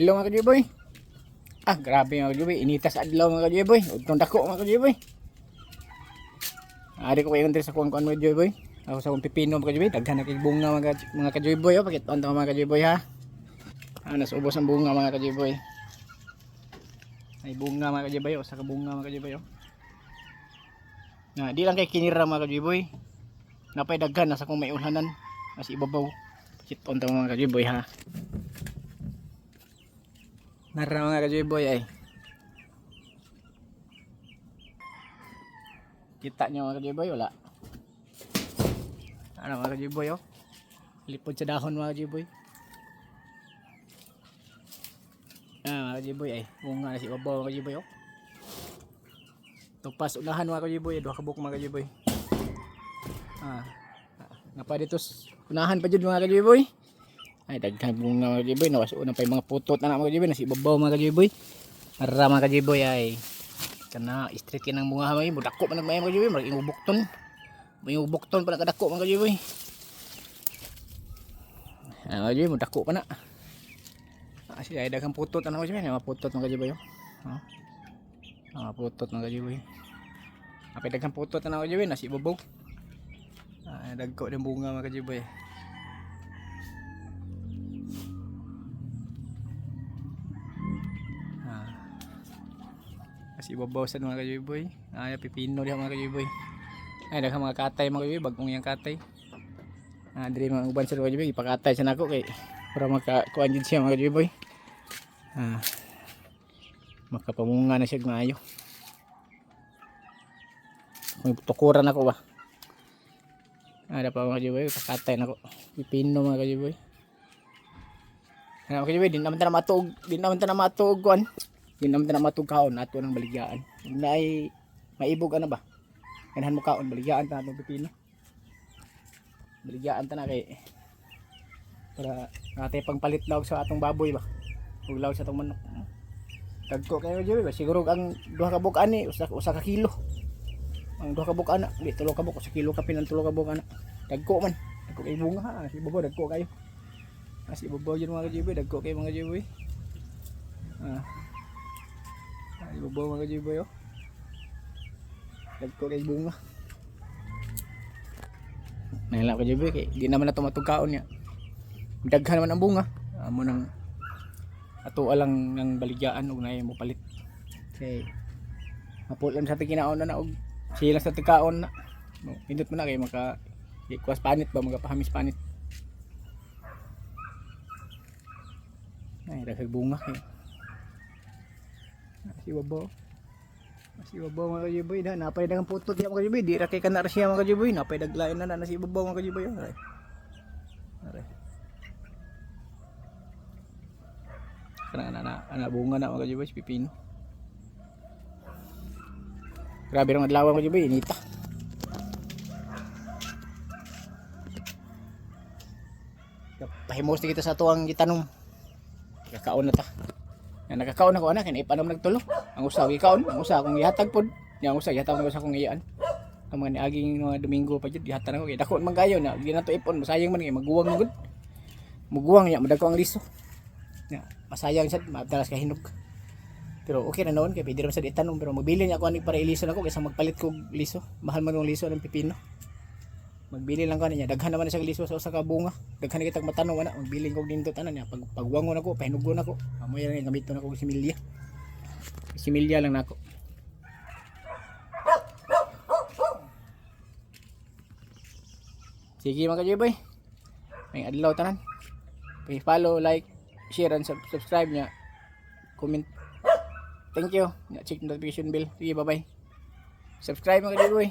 Hello mga kajuboy. Ah, grabe mga kajuboy. Initas adlaw mga kajuboy. Utong dako mga kajuboy. Ari ko kayo sa kuwan-kuwan mga kajuboy. Ako sa kong pipino mga kajuboy. Daghan na bunga mga, mga kajuboy. Oh. Pakit on mga kajuboy ha. Ah, nasa ubos ang bunga mga kajuboy. Ay bunga mga kajuboy. O sa kabunga mga kajuboy. Oh. Na, di lang kay kinira mga kajuboy. Napay daghan na sa kong may unhanan. Mas ibabaw. Pakit on mga kajuboy ha. Nara mga kajuboy ay. Kita nyo mga kajuboy wala. Ano mga kajuboy oh. Lipod sa dahon mga kajuboy. Ah mga kajuboy ay. Bunga na si babaw mga kajuboy oh. Tupas unahan mga kajuboy. Dua kabuk mga kajuboy. Ah. Nga pa dito unahan pa dyan mga kajuboy. Ay, daghan bunga mga kajiboy. Nawas unang pa yung mga putot na na mga kajiboy. Nasi babaw mga kajiboy. Ara mga kajiboy ay. Kana, street kinang bunga hamay. Budako man nagmay mga kajiboy. Marag ingubukton. May ubukton pa na kadako mga kajiboy. Ah, mga kajiboy, mudako pa na. Ah, siya ay daghang putot na mga kajiboy. Mga putot mga kajiboy. Oh. Ah, mga putot mga kajiboy. Apay daghang putot na mga kajiboy. Nasi babaw. Ah, dagko din bunga mga kajiboy. Kasi babaw sa mga kajuboy. Ay pipino diha mga kajuboy. Ay daghang mga katay mga kajuboy, bagong yang katay. Ah diri mga uban sa mga kajuboy, ipakatay sa nako kay para maka kuan jud siya mga kajuboy. Ah. Makapamunga na siya maayo. May tukuran ako ba? Ada pa mga kajuboy, ipakatay nako. Pipino mga kajuboy. Ano kayo, di naman tayo matug, di naman tayo matug kuan. Di naman tayo matug kaon ato ng baligyan. Na ay maibog ano ba? Kanahan mo kaon baligyan ta atong pipino. Baligyan ta na kay para natay pangpalit lawg sa atong baboy ba. Ug lawg sa atong manok. Tagko kayo jud ba siguro ang duha ka buk ani usa usa ka kilo. Ang duha ka buk ana, di tulo ka buk sa kilo ka pinang tulo ka buk ana. Dagko man. Dagko kay bunga si bobo dagko kayo. Kasi ibabaw yun mga kajiboy, dagko kayo mga kajiboy. Ah. Ibabaw mga kajiboy oh. Dagko kayo bunga. Nahila ko kajiboy, kay di naman na tumatugkaon niya. Daghan naman ang bunga. Amo nang ato lang ng baligyaan ug naay mo palit. Kay mapulan sa tiginaon na na og sila sa tigkaon na. No, pindot mo na kay maka ikuas panit ba magapahamis panit. Ay, daghang bunga eh. Si babaw. Si babaw mga kajiboy na napay daghang putot niya mga kajiboy. Di ra kay kana ra siya mga kajiboy. Napay daglain na na si babaw mga kajiboy. Aray. Aray. Kana na na ana bunga na mga kajiboy pipino. Grabe rong adlaw mga kajiboy, inita. Pahimos na kita sa tuwang gitanong Kakaon na ta. Yan nakakaon ako anak, kaya ipanom nagtulo. Ang usaw ikaon, ang usaw akong ihatag pod. Yang usaw ihatag ko sa akong iyaan. Ang mga niaging mga Domingo pa jud ihatag ako kay dako man gayo na di na to ipon masayang man kay maguwang man gud. Muguwang niya madagko ang liso. Ya, masayang sad madalas ka hinog. Pero okay na noon kay pwede naman sad itanong pero magbili niya ako ani para iliso na ko kaysa magpalit ko liso. Mahal man yung liso ng pipino. Magbili lang ko niya. Daghan naman na siya liso sa usa ka bunga. Daghan na kitag matanong ana. Magbili ko dindot ana niya. Pag pagwangon ako, pahinugon ako. Amoy na gamit na ako similya. Similya lang nako. Sige mga kajiboy. May adlaw tanan. Please follow, like, share, and sub- subscribe niya. Comment. Thank you. Check notification bell. Sige, bye-bye. Subscribe mga kajiboy.